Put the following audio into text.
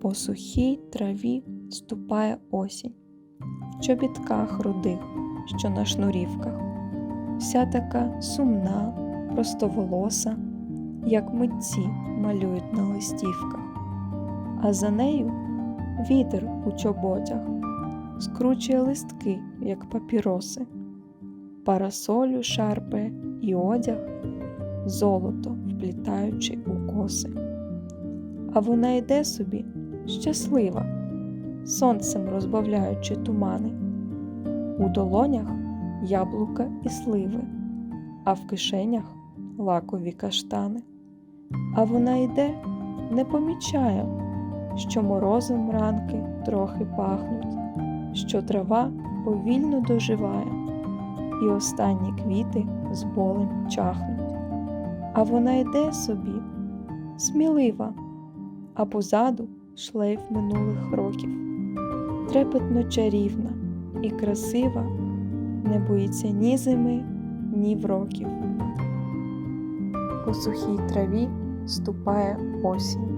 По сухій траві ступає осінь, в чобітках рудих, що на шнурівках, вся така сумна, простоволоса, як митці малюють на листівках, а за нею вітер у чоботях скручує листки, як папіроси, парасолю шарпає і одяг, золото вплітаючи у коси. А вона йде собі щаслива, сонцем розбавляючи тумани, у долонях яблука і сливи, а в кишенях лакові каштани. А вона йде, не помічає, що морозом ранки трохи пахнуть, що трава повільно доживає, і останні квіти з болем чахнуть. А вона йде собі, смілива, а позаду шлейф минулих років, трепетно чарівна і красива, не боїться ні зими, ні вроків. По сухій траві ступає осінь.